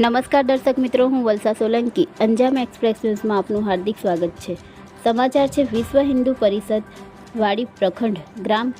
નમસ્કાર દર્શક મિત્રો, હું વલસા સોલંકી. અંજામ એક્સપ્રેસ ન્યૂઝમાં આપનું હાર્દિક સ્વાગત છે. સમાચાર છે, વિશ્વ હિન્દુ પરિષદ વાડી પ્રખંડ, ગ્રામ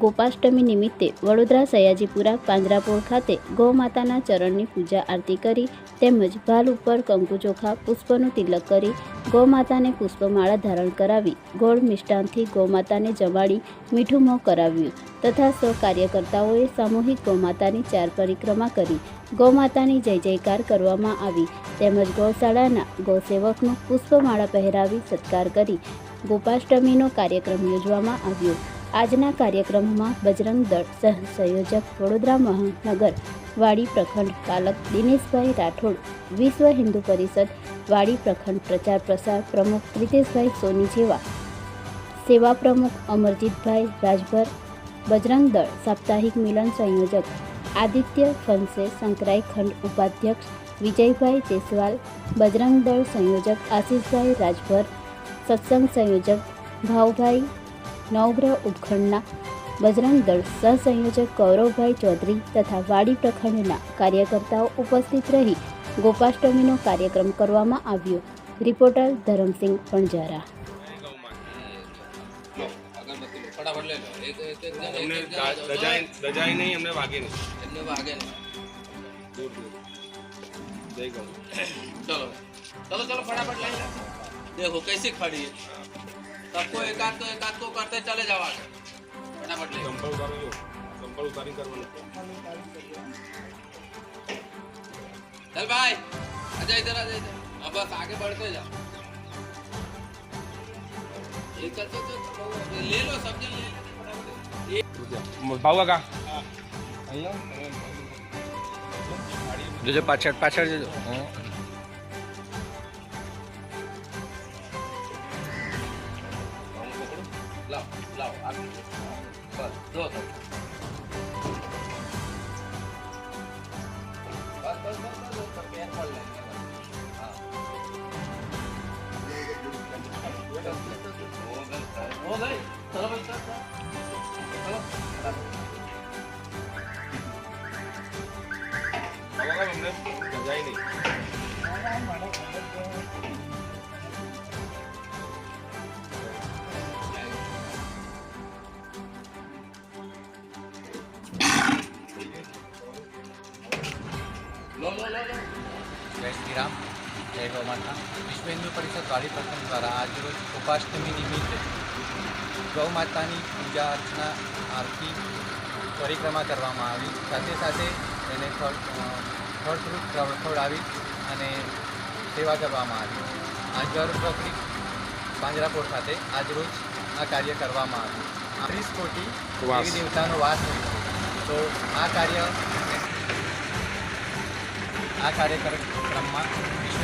ગોપાષ્ટમી નિમિત્તે વડોદરા સયાજીપુરા પાંજરાપોળ ખાતે ગૌ માતાના ચરણની પૂજા આરતી કરી તેમજ ભાલ ઉપર કંકુ ચોખા, પુષ્પનું તિલક કરી ગૌ માતાને પુષ્પમાળા ધારણ કરાવી ગોળ મિષ્ટાનથી ગૌ માતાને જમાડી મીઠું મોં કરાવ્યું તથા સૌ કાર્યકર્તાઓએ સામૂહિક ગૌમાતાની ચાર પરિક્રમા કરી. ગૌમાતાની જય જયકાર કરવામાં આવી તેમજ ગૌશાળાના ગૌસેવકનું પુષ્પમાળા પહેરાવી સત્કાર કરી ગોપાષ્ટમીનો કાર્યક્રમ યોજવામાં આવ્યો. આજના કાર્યક્રમમાં બજરંગ દળ સહ સંયોજક વડોદરા મહાનગર, વાડી પ્રખંડ પાલક દિનેશભાઈ રાઠોડ, વિશ્વ હિન્દુ પરિષદ, વાડી પ્રખંડ પ્રચાર પ્રસાર પ્રમુખ પ્રિતેશભાઈ સોની જેવા સેવા પ્રમુખ અમરજીતભાઈ રાજભર, બજરંગ દળ સાપ્તાહિક મિલન સંયોજક આદિત્ય ફનસે સંકરાઈ ખંડ ઉપાધ્યક્ષ વિજયભાઈ જયસ્વાલ બજરંગ દળ સંયોજક આશીષભાઈ રાજભર, સત્સંગ સંયોજક ભાવભાઈ નવગ્રહ ઉપખંડના બજરંગ દળ સહસંયોજક ગૌરવભાઈ ચૌધરી તથા વાડી પ્રખંડના કાર્યકર્તાઓ ઉપસ્થિત રહી ગોપાષ્ટમીનો કાર્યક્રમ કરવામાં આવ્યો રિપોર્ટર ધરમસિંહ પણજારા અગરબત્તી લો ફટાફટ લઈ લો એક એક એક જણ અમને એક એક જણ જો, દજાય દજાય નહીં અમને વાગે નહીં એમને વાગે ને દૂર દૂર જય ગૌ चलो चलो चलो फटाफट लाइन लो देखो कैसे खड़ी है सबको एक आध को एक आध को करते चले जाओ आगे फटाफट ले ચંપલ ઉતારી લો ચંપલ ઉતારી કરવાનું चल भाई आजा इधर आजा इधर अब बस आगे बढ़ते जाओ ये चल चल चल ले लो सब जन ले लो फटाफट ये ભાવ કાકા જોજો પાછળ પાછળ જોજો લાવ લાવ આપી બસ જો તો બસ બસ બસ બસ પેન પણ લઈ ચલો ભાઈ ચલો ભાઈ ચલો ચલો અમને સમજાય નહીં લો જય શ્રી રામ જય ગૌ માતા પરિષદ વાળી પ્રથમ દ્વારા આજરોજ ઉપાષ્ટમી નિમિત્તે ગૌ માતાની પૂજા અર્ચના આરતી પરિક્રમા કરવામાં આવી. સાથે સાથે એને ફળદ્રુપ ખવડાવી અને સેવા કરવામાં આવી. આજર બકરી પાંજરાપોળ ખાતે આજરોજ આ કાર્ય કરવામાં આવ્યું. ત્રીસ કોટી દેવતાનો વાસ તો આ કાર્ય આ કાર્યક્રમમાં વિશ્વ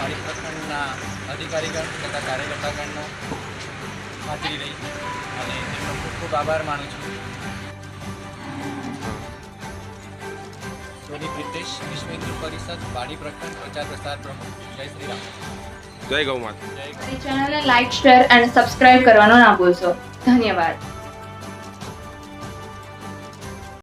વાડી પ્રખંડના અધિકારીગણ તથા કાર્યકર્તાગણનો હાજરી રહી અને તેમનો ખૂબ ખૂબ આભાર માનું છું. સોની વિશ્વ હિન્દુ પરિષદ વાડી પ્રખંડ પ્રચાર પ્રસાર પ્રમુખ જય શ્રી રામ. જય ગૌ માતા. જય મારી ચેનલને લાઇક શેર અને સબસ્ક્રાઇબ કરવાનો ના ભૂલશો. ધન્યવાદ.